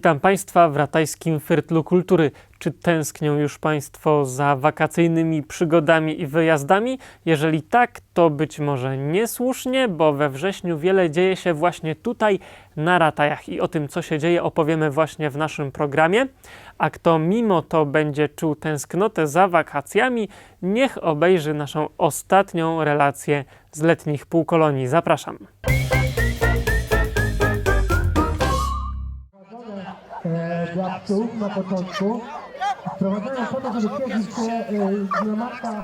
Witam Państwa w Ratajskim Firtlu Kultury. Czy tęsknią już Państwo za wakacyjnymi przygodami i wyjazdami? Jeżeli tak, to być może niesłusznie, bo we wrześniu wiele dzieje się właśnie tutaj na Ratajach i o tym, co się dzieje, opowiemy właśnie w naszym programie. A kto mimo to będzie czuł tęsknotę za wakacjami, niech obejrzy naszą ostatnią relację z letnich półkolonii. Zapraszam. Dla psów na początku. E,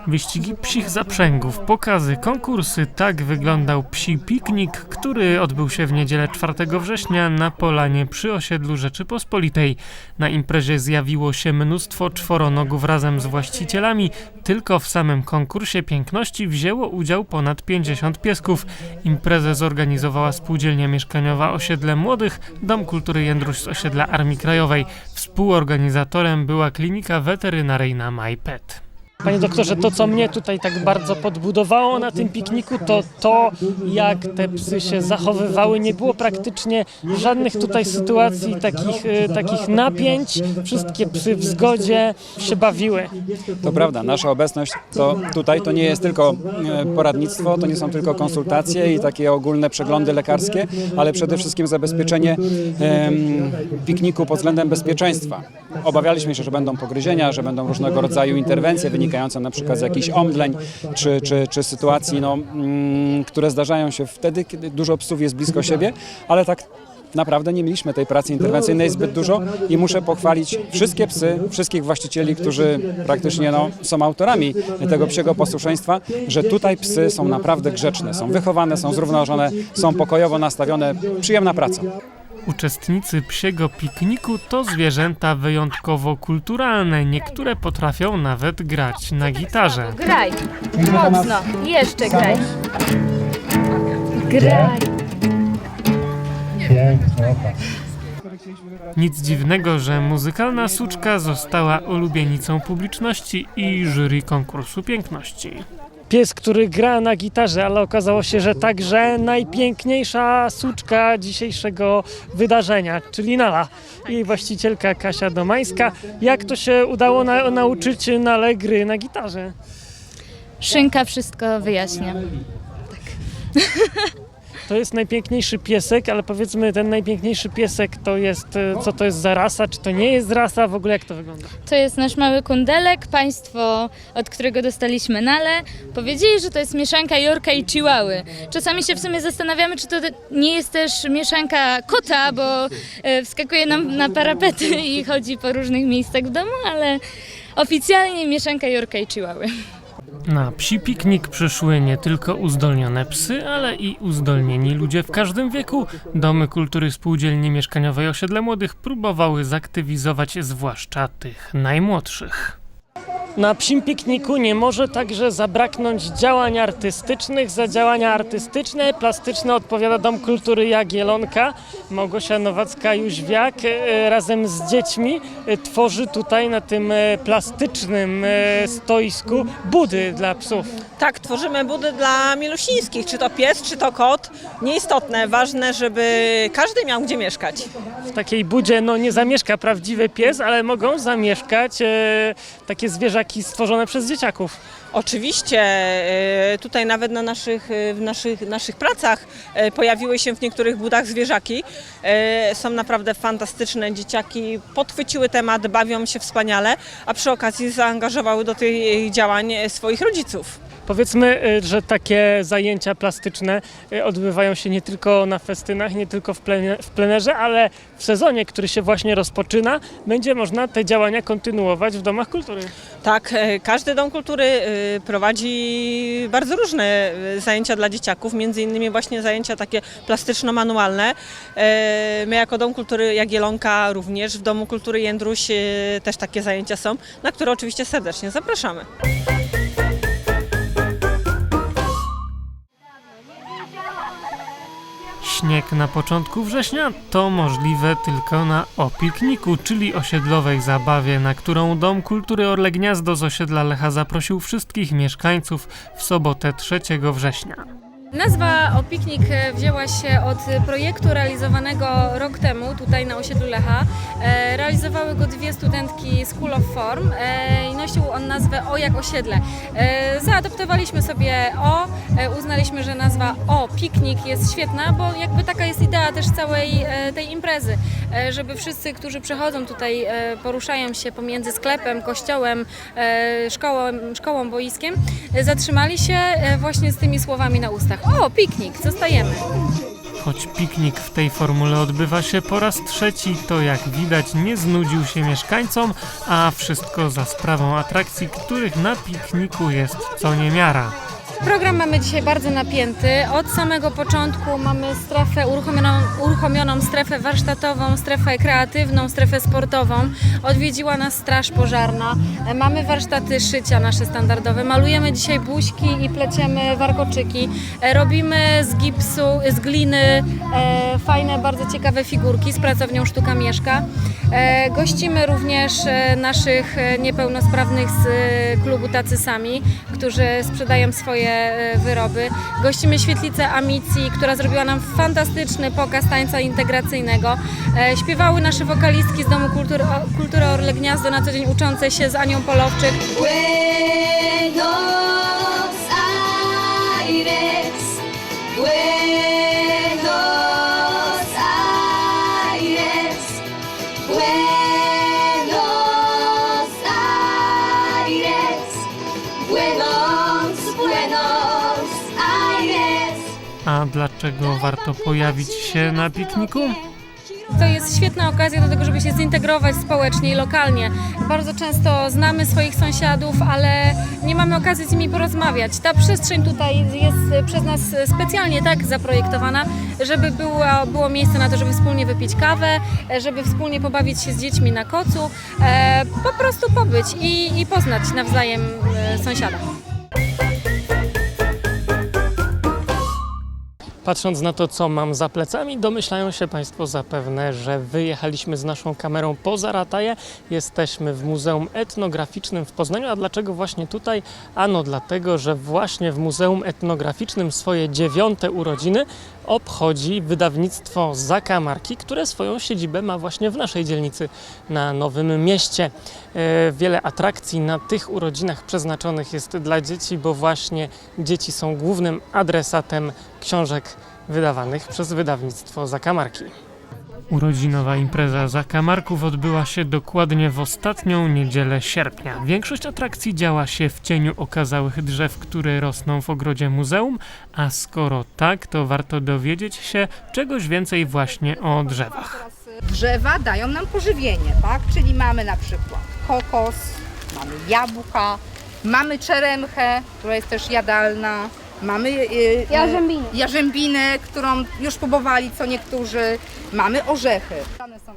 Wyścigi psich zaprzęgów, pokazy, konkursy. Tak wyglądał psi piknik, który odbył się w niedzielę 4 września na polanie przy osiedlu Rzeczypospolitej. Na imprezie zjawiło się mnóstwo czworonogów razem z właścicielami. Tylko w samym konkursie piękności wzięło udział ponad 50 piesków. Imprezę zorganizowała spółdzielnia mieszkaniowa Osiedle Młodych, Dom Kultury Jędruś z osiedla Armii Krajowej. Współorganizatorem była klinika weterynaryjna MyPet. Panie doktorze, to co mnie tutaj tak bardzo podbudowało na tym pikniku, to to, jak te psy się zachowywały. Nie było praktycznie żadnych tutaj sytuacji takich, e, takich napięć. Wszystkie psy w zgodzie się bawiły. To prawda, nasza obecność to tutaj to nie jest tylko e, poradnictwo, to nie są tylko konsultacje i takie ogólne przeglądy lekarskie, ale przede wszystkim zabezpieczenie em, pikniku pod względem bezpieczeństwa. Obawialiśmy się, że będą pogryzienia, że będą różnego rodzaju interwencje wynikające na przykład z jakichś omdleń czy, czy, czy sytuacji, no, mm, które zdarzają się wtedy, kiedy dużo psów jest blisko siebie, ale tak naprawdę nie mieliśmy tej pracy interwencyjnej zbyt dużo i muszę pochwalić wszystkie psy, wszystkich właścicieli, którzy praktycznie no, są autorami tego psiego posłuszeństwa, że tutaj psy są naprawdę grzeczne, są wychowane, są zrównoważone, są pokojowo nastawione, przyjemna praca. Uczestnicy psiego pikniku to zwierzęta wyjątkowo kulturalne. Niektóre potrafią nawet grać na gitarze. Graj. Mocno. Jeszcze graj. Graj. Nic dziwnego, że muzykalna suczka została ulubienicą publiczności i jury konkursu piękności. Pies, który gra na gitarze, ale okazało się, że także najpiękniejsza suczka dzisiejszego wydarzenia, czyli Nala. Jej właścicielka Kasia Domańska. Jak to się udało na, nauczyć Nale gry na gitarze? Szynka wszystko wyjaśnia. To jest najpiękniejszy piesek, ale powiedzmy ten najpiękniejszy piesek to jest, e, co to jest za rasa, czy to nie jest rasa, w ogóle jak to wygląda? To jest nasz mały kundelek, państwo, od którego dostaliśmy nale. Powiedzieli, że to jest mieszanka Jorka i Chihuahy. Czasami się w sumie zastanawiamy, czy to nie jest też mieszanka kota, bo e, wskakuje nam na parapety i chodzi po różnych miejscach w domu, ale oficjalnie mieszanka Jorka i Chihuahy. Na psi piknik przyszły nie tylko uzdolnione psy, ale i uzdolnieni ludzie w każdym wieku. Domy kultury spółdzielni mieszkaniowej osiedle młodych próbowały zaktywizować zwłaszcza tych najmłodszych. Na psim pikniku nie może także zabraknąć działań artystycznych. Za działania artystyczne, plastyczne odpowiada Dom Kultury Jagielonka. Małgosia Nowacka-Jóźwiak e, razem z dziećmi e, tworzy tutaj na tym e, plastycznym stoisku budy dla psów. Tak, tworzymy budy dla milusińskich, czy to pies, czy to kot. Nieistotne, ważne, żeby każdy miał gdzie mieszkać. W takiej budzie no, nie zamieszka prawdziwy pies, ale mogą zamieszkać e, takie zwierzaki stworzone przez dzieciaków. Oczywiście e, tutaj nawet na naszych, e, w naszych, naszych pracach e, pojawiły się w niektórych budach zwierzaki. Są naprawdę fantastyczne. Dzieciaki podchwyciły temat, bawią się wspaniale, a przy okazji zaangażowały do tych działań swoich rodziców. Powiedzmy, e, że takie zajęcia plastyczne e, odbywają się nie tylko na festynach, nie tylko w, plenie, w plenerze, ale w sezonie, który się właśnie rozpoczyna, będzie można te działania kontynuować w domach kultury. Tak, e, każdy dom kultury e, prowadzi bardzo różne e, zajęcia dla dzieciaków, między innymi właśnie zajęcia takie plastyczno-manualne. My jako Dom Kultury Jagielonka również w Domu Kultury Jędruś też takie zajęcia są, na które oczywiście serdecznie zapraszamy. Śnieg na początku września to możliwe tylko na o pikniku, czyli osiedlowej zabawie, na którą Dom Kultury Orle Gniazdo z osiedla Lecha zaprosił wszystkich mieszkańców w sobotę 3 września. Nazwa o piknik e, wzięła się od projektu realizowanego rok temu tutaj na osiedlu Lecha. E, Realizowały go dwie studentki School of Form e, i nosił on nazwę O jak osiedle. Zaadoptowaliśmy sobie O, uznaliśmy, że nazwa O piknik jest świetna, bo jakby taka jest idea też całej tej imprezy, żeby wszyscy, którzy przychodzą tutaj, poruszają się pomiędzy sklepem, kościołem, szkołą, szkołą boiskiem, zatrzymali się właśnie z tymi słowami na ustach. O, piknik, zostajemy. Choć piknik w tej formule odbywa się po raz trzeci, to jak widać nie znudził się mieszkańcom, a wszystko za sprawą atrakcji, których na pikniku jest co niemiara. Program mamy dzisiaj bardzo napięty. Od samego początku mamy strefę uruchomioną, uruchomioną strefę warsztatową, strefę kreatywną, strefę sportową. Odwiedziła nas Straż Pożarna. Mamy warsztaty szycia nasze standardowe. Malujemy dzisiaj buźki i pleciemy warkoczyki. E, Robimy z gipsu, z gliny e, fajne, bardzo ciekawe figurki z pracownią Sztuka Mieszka. E, Gościmy również e, naszych e, niepełnosprawnych z klubu Tacy Sami, którzy sprzedają swoje e, wyroby. Gościmy świetlicę Amicji, która zrobiła nam fantastyczny pokaz tańca integracyjnego. E, Śpiewały nasze wokalistki z Domu Kultury, Kultury Orle Gniazdo, na co dzień uczące się z Anią Polowczyk. Buenos Aires, Buenos A dlaczego warto pojawić się na pikniku? To jest świetna okazja do tego, żeby się zintegrować społecznie i lokalnie. Bardzo często znamy swoich sąsiadów, ale nie mamy okazji z nimi porozmawiać. Ta przestrzeń tutaj jest przez nas specjalnie tak zaprojektowana, żeby było, było miejsce na to, żeby wspólnie wypić kawę, żeby wspólnie pobawić się z dziećmi na kocu, e, po prostu pobyć i, i poznać nawzajem e, sąsiada. Patrząc na to, co mam za plecami, domyślają się Państwo zapewne, że wyjechaliśmy z naszą kamerą poza Rataje. Jesteśmy w Muzeum Etnograficznym w Poznaniu. A dlaczego właśnie tutaj? Ano dlatego, że właśnie w Muzeum Etnograficznym swoje dziewiąte urodziny obchodzi wydawnictwo Zakamarki, które swoją siedzibę ma właśnie w naszej dzielnicy na Nowym Mieście. E, Wiele atrakcji na tych urodzinach przeznaczonych jest dla dzieci, bo właśnie dzieci są głównym adresatem książek wydawanych przez wydawnictwo Zakamarki. Urodzinowa impreza Zakamarków odbyła się dokładnie w ostatnią niedzielę sierpnia. Większość atrakcji działa się w cieniu okazałych drzew, które rosną w ogrodzie muzeum, a skoro tak, to warto dowiedzieć się czegoś więcej właśnie o drzewach. Drzewa dają nam pożywienie, tak? Czyli mamy na przykład kokos, mamy jabłka, mamy czeremchę, która jest też jadalna, mamy y, y, Jarzębinę. jarzębinę, którą już próbowali co niektórzy, mamy orzechy.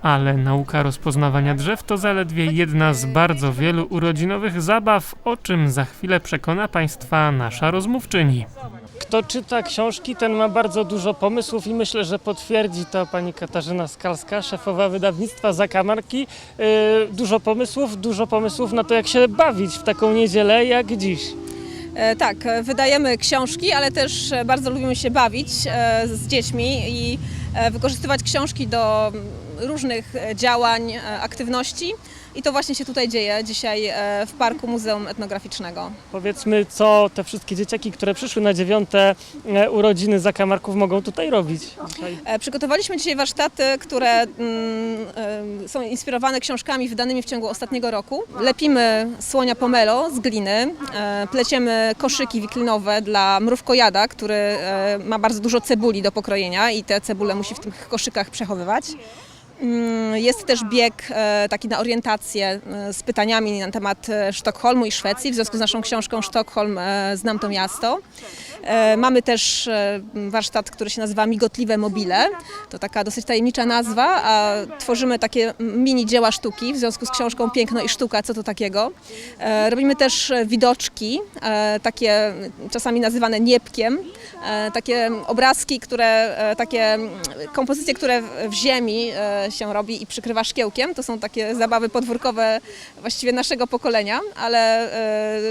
Ale nauka rozpoznawania drzew to zaledwie jedna z bardzo wielu urodzinowych zabaw, o czym za chwilę przekona Państwa nasza rozmówczyni. Kto czyta książki, ten ma bardzo dużo pomysłów i myślę, że potwierdzi to pani Katarzyna Skalska, szefowa wydawnictwa Zakamarki. Yy, dużo pomysłów, dużo pomysłów na to, jak się bawić w taką niedzielę jak dziś. E, Tak, wydajemy książki, ale też e, bardzo lubimy się bawić e, z dziećmi i wykorzystywać książki do mm, różnych działań, aktywności. I to właśnie się tutaj dzieje dzisiaj e, w Parku Muzeum Etnograficznego. Powiedzmy, co te wszystkie dzieciaki, które przyszły na dziewiąte e, urodziny Zakamarków mogą tutaj robić. E, Przygotowaliśmy dzisiaj warsztaty, które mm, są inspirowane książkami wydanymi w ciągu ostatniego roku. Lepimy słonia pomelo z gliny, pleciemy koszyki wiklinowe dla mrówkojada, który ma bardzo dużo cebuli do pokrojenia i te cebule musi w tych koszykach przechowywać. Mm, Jest też bieg e, taki na orientację e, z pytaniami na temat e, Sztokholmu i Szwecji w związku z naszą książką Sztokholm Znam to miasto. Mamy też warsztat, który się nazywa Migotliwe Mobile. To taka dosyć tajemnicza nazwa, a tworzymy takie mini dzieła sztuki w związku z książką Piękno i Sztuka, co to takiego. Robimy też widoczki, takie czasami nazywane niepkiem, takie obrazki, które, takie mm, kompozycje, które w- ziemi się robi i przykrywa szkiełkiem. To są takie zabawy podwórkowe właściwie naszego pokolenia, ale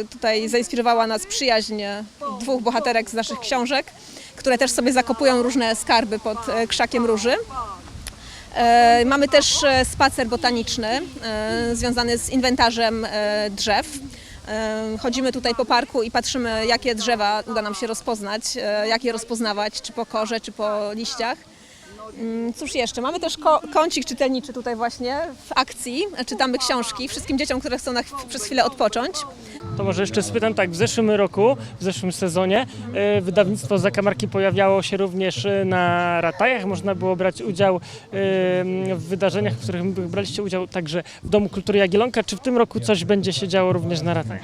e, tutaj zainspirowała nas przyjaźń dwóch bohaterek z naszych książek, które też sobie zakopują różne skarby pod e, krzakiem róży. E, Mamy też spacer botaniczny związany z inwentarzem drzew. Chodzimy tutaj po parku i patrzymy, jakie drzewa uda nam się rozpoznać, jak je rozpoznawać, czy po korze, czy po liściach. Mm, Cóż jeszcze? Mamy też ko- kącik czytelniczy tutaj właśnie w akcji. Czytamy książki wszystkim dzieciom, które chcą na ch- przez chwilę odpocząć. To może jeszcze spytam tak, w zeszłym roku, w zeszłym sezonie e, wydawnictwo Zakamarki pojawiało się również e, na ratajach. Można było brać udział e, w wydarzeniach, w których braliście udział także w Domu Kultury Jagiellonka. Czy w tym roku coś będzie się działo również na ratajach?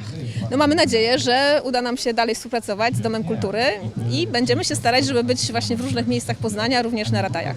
No mamy nadzieję, że uda nam się dalej współpracować z Domem Kultury i będziemy się starać, żeby być właśnie w różnych miejscach Poznania, również na ratajach.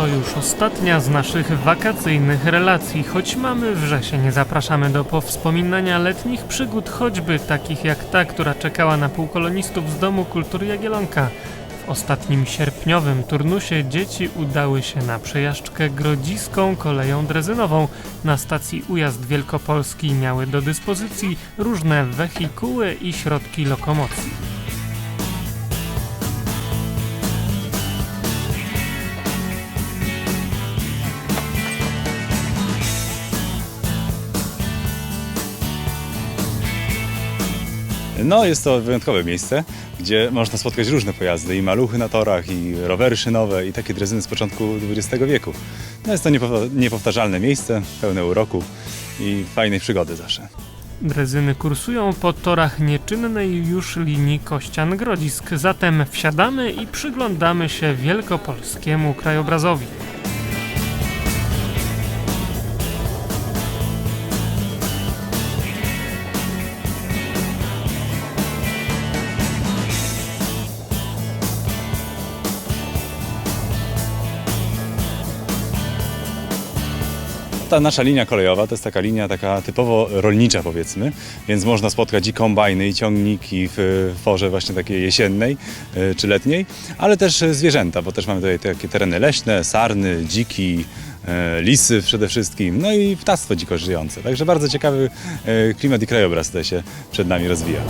To już ostatnia z naszych wakacyjnych relacji. Choć mamy wrzesień, zapraszamy do powspominania letnich przygód, choćby takich jak ta, która czekała na półkolonistów z Domu Kultury Jagiellonka. Ostatnim sierpniowym turnusie dzieci udały się na przejażdżkę grodziską koleją drezynową. Na stacji Ujazd Wielkopolski miały do dyspozycji różne wehikuły i środki lokomocji. No, jest to wyjątkowe miejsce, gdzie można spotkać różne pojazdy, i maluchy na torach, i rowery szynowe, i takie drezyny z początku XX wieku. No, jest to niepow- niepowtarzalne miejsce, pełne uroku i fajnej przygody zawsze. Drezyny kursują po torach nieczynnej już linii Kościan-Grodzisk, zatem wsiadamy i przyglądamy się wielkopolskiemu krajobrazowi. Ta nasza linia kolejowa to jest taka linia taka typowo rolnicza powiedzmy, więc można spotkać i kombajny, i ciągniki w forze właśnie takiej jesiennej e, czy letniej, ale też zwierzęta, bo też mamy tutaj takie tereny leśne, sarny, dziki, e, lisy przede wszystkim, no i ptactwo dziko żyjące. Także bardzo ciekawy e, klimat i krajobraz tutaj się przed nami rozwija.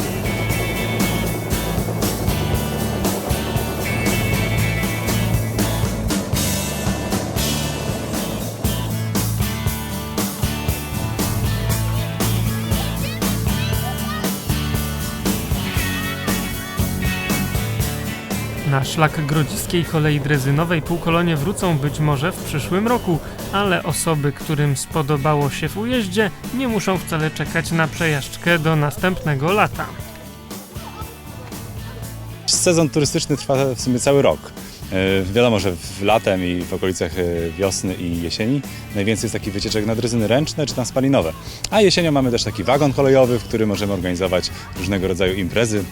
Na szlak grodziskiej kolei drezynowej półkolonie wrócą być może w przyszłym roku, ale osoby, którym spodobało się w ujeździe, nie muszą wcale czekać na przejażdżkę do następnego lata. Sezon turystyczny trwa w sumie cały rok. E, Wiadomo, że w latem i w okolicach e, wiosny i jesieni najwięcej jest takich wycieczek na drezyny ręczne czy na spalinowe. A jesienią mamy też taki wagon kolejowy, w którym możemy organizować różnego rodzaju imprezy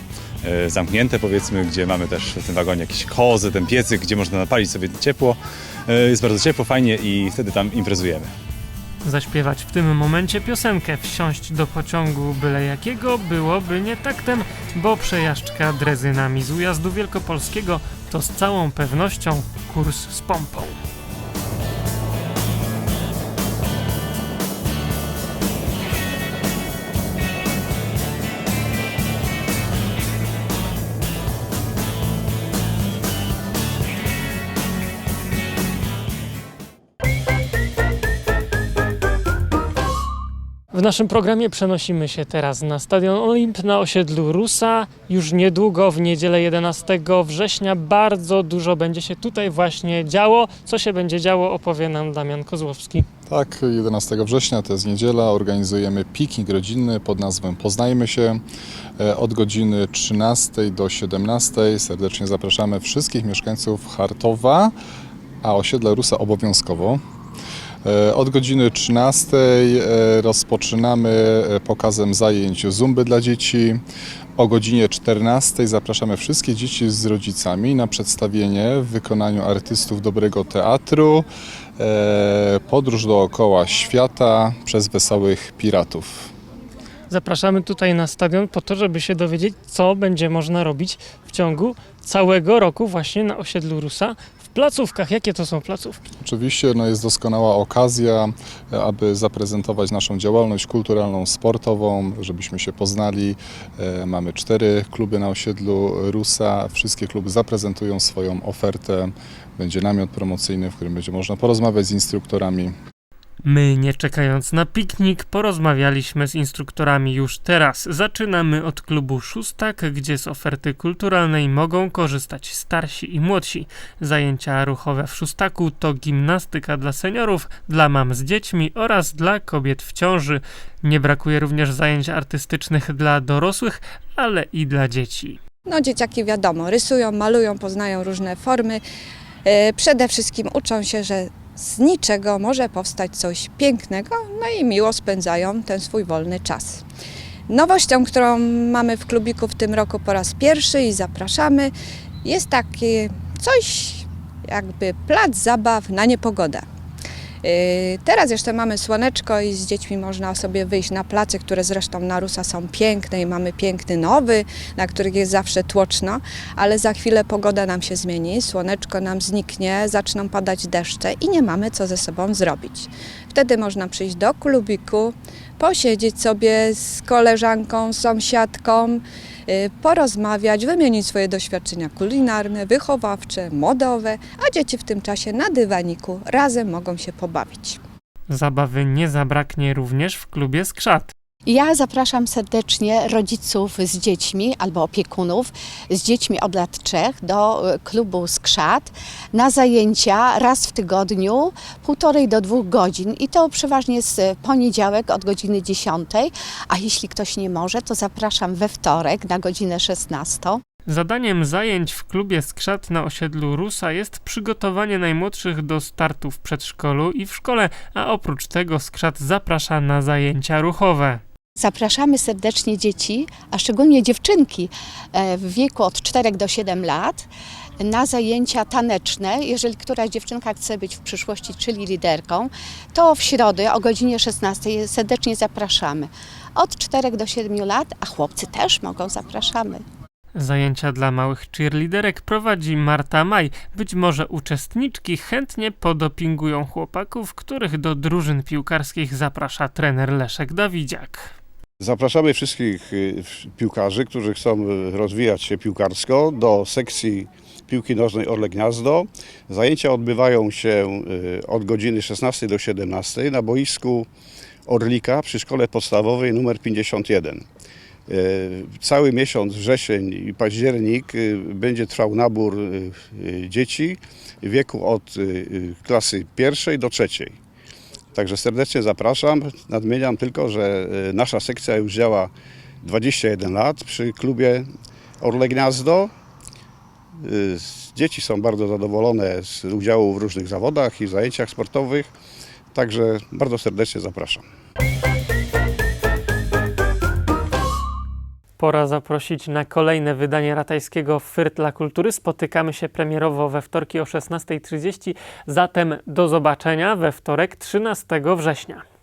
zamknięte powiedzmy, gdzie mamy też w tym wagonie jakieś kozy, ten piecyk, gdzie można napalić sobie ciepło. E, Jest bardzo ciepło, fajnie i wtedy tam imprezujemy. Zaśpiewać w tym momencie piosenkę Wsiąść do pociągu byle jakiego byłoby nie taktem, bo przejażdżka drezynami z ujazdu wielkopolskiego to z całą pewnością kurs z pompą. W naszym programie przenosimy się teraz na Stadion Olimp na osiedlu Rusa. Już niedługo, w niedzielę 11 września, bardzo dużo będzie się tutaj właśnie działo. Co się będzie działo, opowie nam Damian Kozłowski. Tak, 11 września to jest niedziela, organizujemy piknik rodzinny pod nazwą Poznajmy się e, od godziny 13 do 17. Serdecznie zapraszamy wszystkich mieszkańców Chartowa, a osiedla Rusa obowiązkowo. E, Od godziny 13 e, rozpoczynamy e, pokazem zajęć zumby dla dzieci. O godzinie 14 zapraszamy wszystkie dzieci z rodzicami na przedstawienie w wykonaniu artystów dobrego teatru Podróż dookoła świata przez wesołych piratów. Zapraszamy tutaj na stadion po to, żeby się dowiedzieć, co będzie można robić w ciągu całego roku właśnie na osiedlu Rusa placówkach. Jakie to są placówki? Oczywiście no, jest doskonała okazja, e, aby zaprezentować naszą działalność kulturalną, sportową, żebyśmy się poznali. E, Mamy cztery kluby na osiedlu Rusa. Wszystkie kluby zaprezentują swoją ofertę. Będzie namiot promocyjny, w którym będzie można porozmawiać z instruktorami. My, nie czekając na piknik, porozmawialiśmy z instruktorami już teraz. Zaczynamy od klubu Szóstak, gdzie z oferty kulturalnej mogą korzystać starsi i młodsi. Zajęcia ruchowe w Szóstaku to gimnastyka dla seniorów, dla mam z dziećmi oraz dla kobiet w ciąży. Nie brakuje również zajęć artystycznych dla dorosłych, ale i dla dzieci. No dzieciaki wiadomo, rysują, malują, poznają różne formy. E, Przede wszystkim uczą się, że z niczego może powstać coś pięknego, no i miło spędzają ten swój wolny czas. Nowością, którą mamy w klubiku w tym roku po raz pierwszy i zapraszamy, jest takie coś jakby plac zabaw na niepogodę. Yy, Teraz jeszcze mamy słoneczko i z dziećmi można sobie wyjść na place, które zresztą na Rusa są piękne i mamy piękny nowy, na których jest zawsze tłoczno, ale za chwilę pogoda nam się zmieni, słoneczko nam zniknie, zaczną padać deszcze i nie mamy co ze sobą zrobić. Wtedy można przyjść do klubiku, posiedzieć sobie z koleżanką, sąsiadką, porozmawiać, wymienić swoje doświadczenia kulinarne, wychowawcze, modowe, a dzieci w tym czasie na dywaniku razem mogą się pobawić. Zabawy nie zabraknie również w klubie Skrzat. Ja zapraszam serdecznie rodziców z dziećmi albo opiekunów z dziećmi od lat trzech do e, klubu Skrzat na zajęcia raz w tygodniu, półtorej do dwóch godzin i to przeważnie e, poniedziałek od godziny 10, a jeśli ktoś nie może, to zapraszam we wtorek na godzinę 16. Zadaniem zajęć w klubie Skrzat na osiedlu Rusa jest przygotowanie najmłodszych do startu w przedszkolu i w szkole, a oprócz tego Skrzat zaprasza na zajęcia ruchowe. Zapraszamy serdecznie dzieci, a szczególnie dziewczynki e, w wieku od 4 do 7 lat na zajęcia taneczne. Jeżeli któraś dziewczynka chce być w przyszłości czyli liderką, to w środę o godzinie 16 serdecznie zapraszamy. Od 4 do 7 lat, a chłopcy też mogą, zapraszamy. Zajęcia dla małych cheerleaderek prowadzi Marta Maj. Być może uczestniczki chętnie podopingują chłopaków, których do drużyn piłkarskich zaprasza trener Leszek Dawidziak. Zapraszamy wszystkich y, piłkarzy, którzy chcą y, rozwijać się piłkarsko do sekcji piłki nożnej Orle Gniazdo. Zajęcia odbywają się y, od godziny 16 do 17 na boisku Orlika przy szkole podstawowej nr 51. Y, Cały miesiąc wrzesień i październik y, będzie trwał nabór y, dzieci w wieku od klasy pierwszej do trzeciej. Także serdecznie zapraszam. Nadmieniam tylko, że nasza sekcja już działa 21 lat przy klubie Orle Gniazdo. Dzieci są bardzo zadowolone z udziału w różnych zawodach i zajęciach sportowych. Także bardzo serdecznie zapraszam. Pora zaprosić na kolejne wydanie ratajskiego Fyrt dla Kultury. Spotykamy się premierowo we wtorki o 16.30, zatem do zobaczenia we wtorek 13 września.